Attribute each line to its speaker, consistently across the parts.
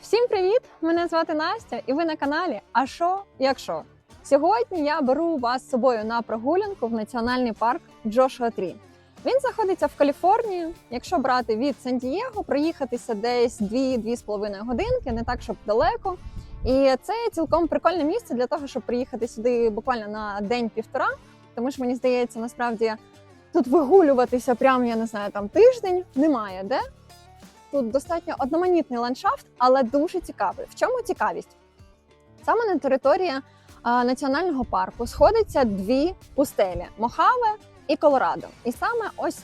Speaker 1: Всім привіт! Мене звати Настя, і ви на каналі А що, якщо? Сьогодні я беру вас з собою на прогулянку в національний парк Джошуа Трі. Він знаходиться в Каліфорнії. Якщо брати від Сан-Дієго, проїхатися десь 2-2,5 годинки, не так, щоб далеко. І це цілком прикольне місце для того, щоб приїхати сюди буквально на день-півтора. Тому що мені здається, насправді тут вигулюватися прямо, я не знаю, там тиждень немає де. Тут достатньо одноманітний ландшафт, але дуже цікавий. В чому цікавість? Саме на території а, національного парку сходяться дві пустелі Мохаве і Колорадо. І саме ось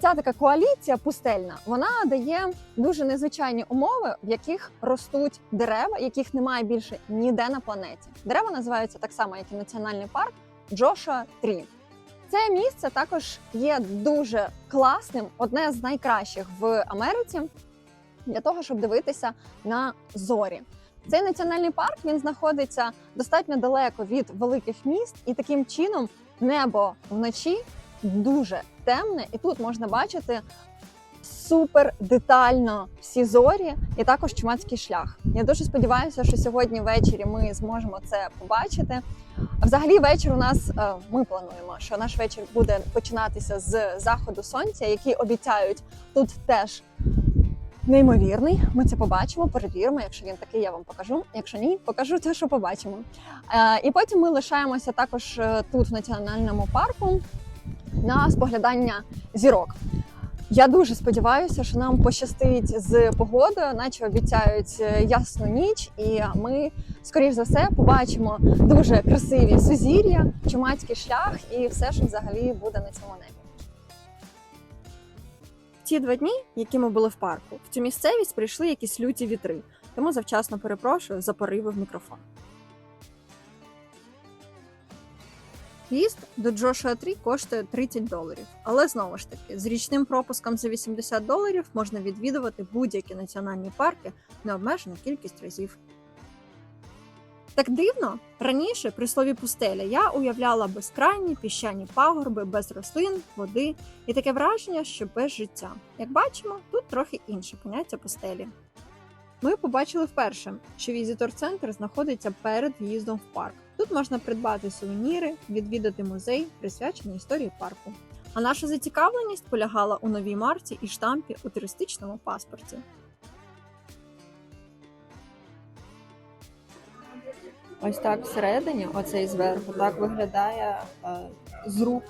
Speaker 1: ця така коаліція пустельна вона дає дуже незвичайні умови, в яких ростуть дерева, яких немає більше ніде на планеті. Дерева називаються так само, як і національний парк Джошуа Трі. Це місце також є дуже класним, одне з найкращих в Америці для того, щоб дивитися на зорі. Цей національний парк він знаходиться достатньо далеко від великих міст, і таким чином небо вночі дуже темне, і тут можна бачити супер детально всі зорі, і також чумацький шлях. Я дуже сподіваюся, що сьогодні ввечері ми зможемо це побачити. Взагалі, вечір у нас е, ми плануємо, що наш вечір буде починатися з заходу сонця, який обіцяють тут теж неймовірний. Ми це побачимо, перевіримо. Якщо він такий, я вам покажу. Якщо ні, покажу те, що побачимо. Е, І потім ми лишаємося також е, тут, в національному парку, на споглядання зірок. Я дуже сподіваюся, що нам пощастить з погодою, наче обіцяють е, ясну ніч, і ми, скоріш за все, побачимо дуже красиві сузір'я, чумацький шлях і все, що взагалі буде на цьому небі. Ті два дні, які ми були в парку, в цю місцевість прийшли якісь люті вітри, тому завчасно перепрошую за пориви в мікрофон. В'їзд до Джошуа Трі коштує 30 доларів, але знову ж таки, з річним пропуском за 80 доларів можна відвідувати будь-які національні парки необмежену кількість разів. Так дивно, раніше при слові пустеля я уявляла безкрайні піщані пагорби без рослин, води і таке враження, що без життя. Як бачимо, тут трохи інше поняття пустелі. Ми побачили вперше, що візитор-центр знаходиться перед в'їздом в парк. Тут можна придбати сувеніри, відвідати музей, присвячений історії парку. А наша зацікавленість полягала у новій марці і штампі у туристичному паспорті. Ось так всередині, оцей зверху, так виглядає е, з рук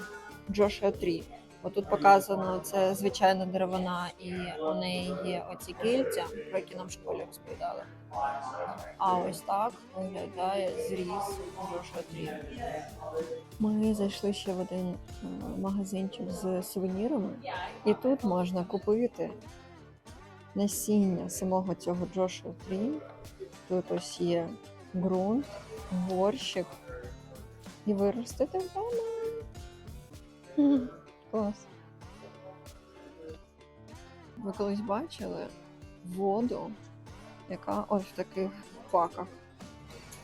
Speaker 1: Джошуа Трі. Отут показано це звичайна деревина, і у неї є оці кільця, про які нам в школі розповідали. А ось так виглядає зріз Джошуа Трі. Ми зайшли ще в один е, магазинчик з сувенірами, і тут можна купити насіння самого цього Джошуа Трі. Тут ось є ґрунт, горщик і виростити вдома. Клас. Ви колись бачили воду, яка ось в таких паках.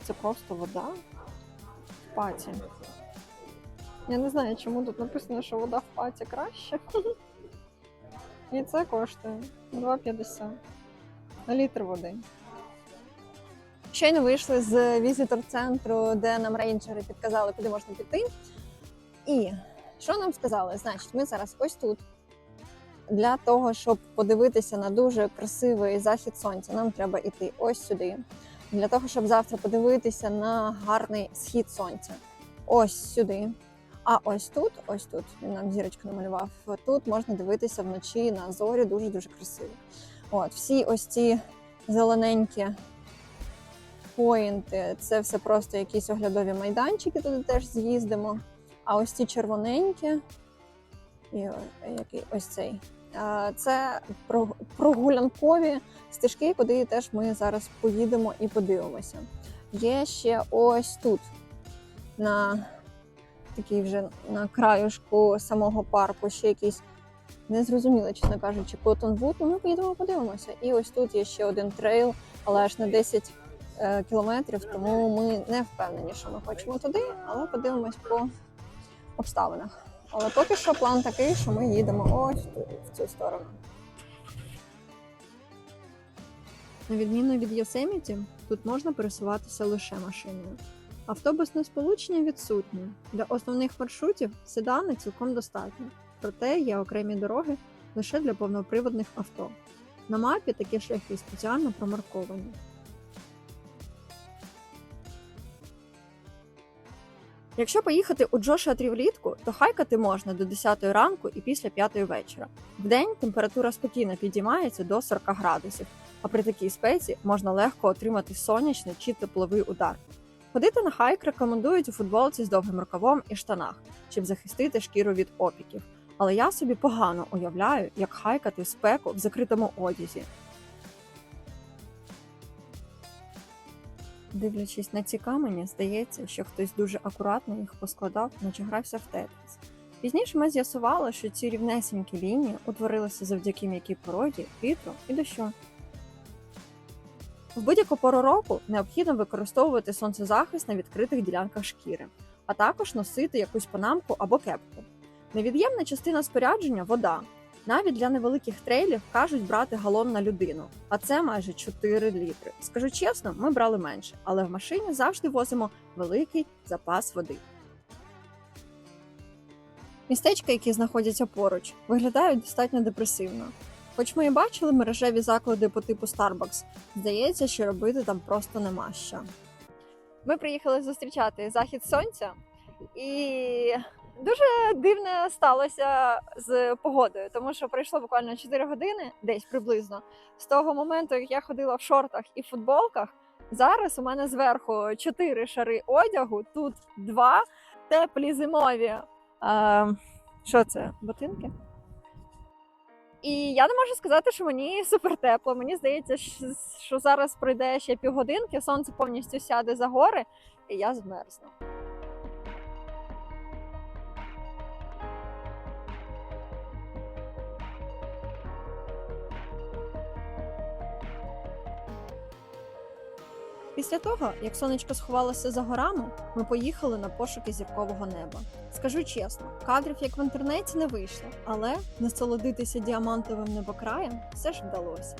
Speaker 1: Це просто вода в паті. Я не знаю, чому тут написано, що вода в паті краще. І це коштує 2,50 на літр води. Щойно вийшли з візитор-центру, де нам рейнджери підказали, куди можна піти. І що нам сказали? Значить, ми зараз ось тут. Для того, щоб подивитися на дуже красивий захід сонця, нам треба йти ось сюди. Для того, щоб завтра подивитися на гарний схід сонця. Ось сюди. А ось тут, ось тут, він нам зірочку намалював. Тут можна дивитися вночі на зорі, дуже-дуже красиво. От, всі ось ці зелененькі поінти, це все просто якісь оглядові майданчики, туди теж з'їздимо. А ось ці червоненькі, і який ось цей. Це прогулянкові стежки, куди теж ми зараз поїдемо і подивимося. Є ще ось тут, на такий вже на краюшку самого парку, ще якийсь незрозуміло, чесно кажучи, Котонвуд. Ми поїдемо подивимося. І ось тут є ще один трейл, але аж на 10 е, кілометрів, тому ми не впевнені, що ми хочемо туди, але подивимось по обставинах. Але поки що план такий, що ми їдемо ось в цю сторону. На відміну від Йосеміті, тут можна пересуватися лише машиною. Автобусне сполучення відсутнє. Для основних маршрутів седани цілком достатньо, проте є окремі дороги лише для повноприводних авто. На мапі такі шляхи спеціально промарковані. Якщо поїхати у Джоша Трі влітку, то хайкати можна до 10 ранку і після 5 вечора. Вдень температура спокійно підіймається до 40 градусів, а при такій спеці можна легко отримати сонячний чи тепловий удар. Ходити на хайк рекомендують у футболці з довгим рукавом і штанах, щоб захистити шкіру від опіків. Але я собі погано уявляю, як хайкати спеку в закритому одязі. Дивлячись на ці камені, здається, що хтось дуже акуратно їх поскладав, наче грався в тетріс. Пізніше ми з'ясували, що ці рівнесенькі лінії утворилися завдяки м'якій породі, вітру і дощу. В будь-яку пору року необхідно використовувати сонцезахист на відкритих ділянках шкіри, а також носити якусь панамку або кепку. Невід'ємна частина спорядження вода. Навіть для невеликих трейлів кажуть брати галон на людину, а це майже 4 літри. Скажу чесно, ми брали менше, але в машині завжди возимо великий запас води. Містечка, які знаходяться поруч, виглядають достатньо депресивно. Хоч ми і бачили мережеві заклади по типу Starbucks, здається, що робити там просто нема що. Ми приїхали зустрічати захід сонця, і дуже дивне сталося з погодою, тому що пройшло буквально 4 години, десь приблизно, з того моменту, як я ходила в шортах і футболках. Зараз у мене зверху 4 шари одягу, тут два теплі зимові. Е, що це? Ботинки? І я не можу сказати, що мені супер тепло. Мені здається, що зараз пройде ще півгодинки, сонце повністю сяде за гори, і я змерзну. Після того, як сонечко сховалося за горами, ми поїхали на пошуки зіркового неба. Скажу чесно, кадрів як в інтернеті не вийшло, але насолодитися діамантовим небокраєм все ж вдалося.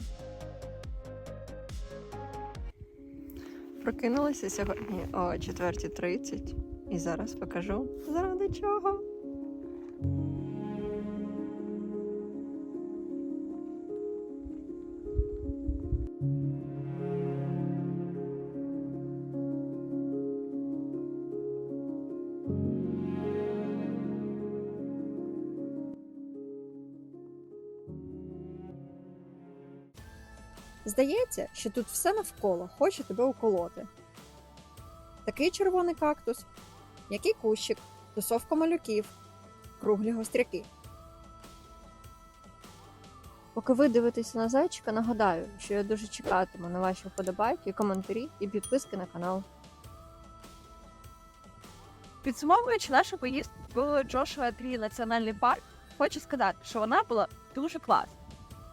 Speaker 1: Прокинулися сьогодні о 4.30 і зараз покажу заради чого. Здається, що тут все навколо хоче тебе уколоти. Такий червоний кактус, який кущик, тусовка малюків, круглі гостряки. Поки ви дивитеся на зайчика, нагадаю, що я дуже чекатиму на ваші вподобайки, коментарі і підписки на канал.
Speaker 2: Підсумовуючи нашу поїздку в Джошуа Трі національний парк, хочу сказати, що вона була дуже класна.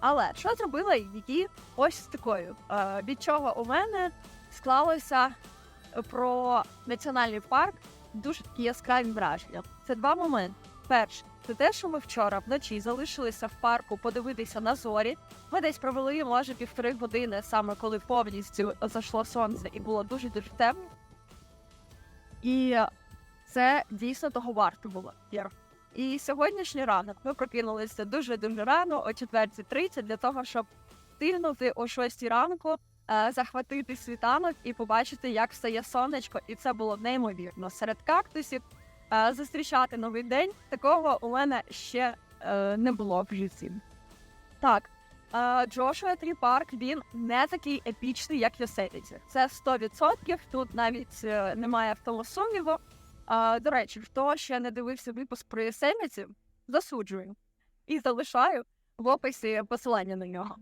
Speaker 2: Але що зробила її ось такою? Е, Від чого у мене склалося про національний парк дуже такі яскраві враження. Це два моменти. Перше, це те, що ми вчора вночі залишилися в парку подивитися на зорі. Ми десь провели може півтори години, саме коли повністю зайшло сонце і було дуже дуже темно. І це дійсно того варто було. І сьогоднішній ранок ми прокинулися дуже дуже рано, о 4.30, для того, щоб встигнути о 6 ранку е, захватити світанок і побачити, як встає сонечко, і це було неймовірно. Серед кактусів е, зустрічати новий день. Такого у мене ще е, не було в житті. Так. Джошуа Трі Парк він не такий епічний, як Йосеміті. Це 100%, Тут навіть немає в тому сумніву. А, до речі, хто ще не дивився випуск про Йосеміті, засуджую і залишаю в описі посилання на нього.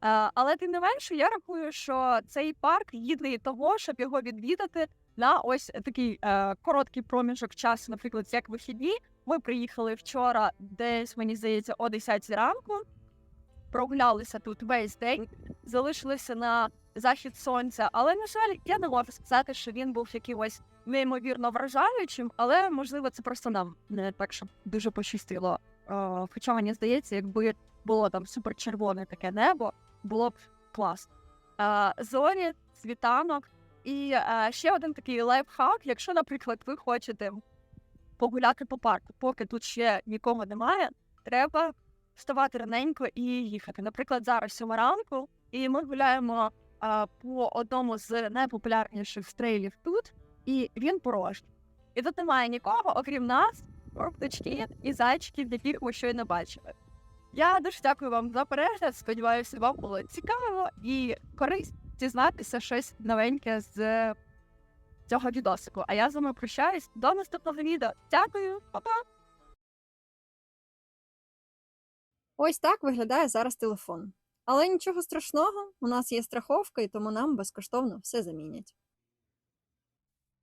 Speaker 2: А, але тим не менше, я рахую, що цей парк гідний того, щоб його відвідати на ось такий е, короткий проміжок часу, наприклад, як вихідні. Ми приїхали вчора, десь мені здається, о 10 ранку. Прогулялися тут весь день, залишилися на захід сонця. Але на жаль, я не можу сказати, що він був якимось неймовірно вражаючим, але можливо це просто нам не так, щоб дуже пощастило. Е, Хоча мені здається, якби було там супер червоне таке небо, було б класно. Е, Зорі, світанок. І е, ще один такий лайфхак, якщо, наприклад, ви хочете погуляти по парку, поки тут ще нікого немає, треба вставати раненько і їхати. Наприклад, зараз сьома ранку, і ми гуляємо а, по одному з найпопулярніших трейлів тут, і він порожній. І тут немає нікого, окрім нас, птички і зайчиків, яких ви щойно бачили. Я дуже дякую вам за перегляд. Сподіваюся, вам було цікаво і корисно дізнатися щось новеньке з цього відосику. А я з вами прощаюсь до наступного відео. Дякую, па-па!
Speaker 1: Ось так виглядає зараз телефон. Але нічого страшного, у нас є страховка, і тому нам безкоштовно все замінять.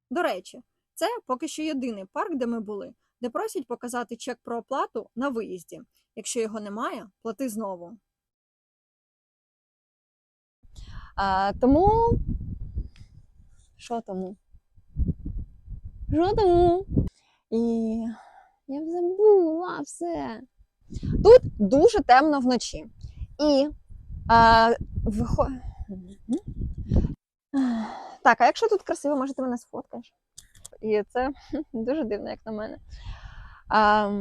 Speaker 1: До речі, це поки що єдиний парк, де ми були, де просять показати чек про оплату на виїзді. Якщо його немає, плати знову. А, тому. Що тому? Що тому? І я б забула все. Тут дуже темно вночі. І а, вихо... Так, а якщо тут красиво, може ти мене сфоткаєш? І це дуже дивно, як на мене. А,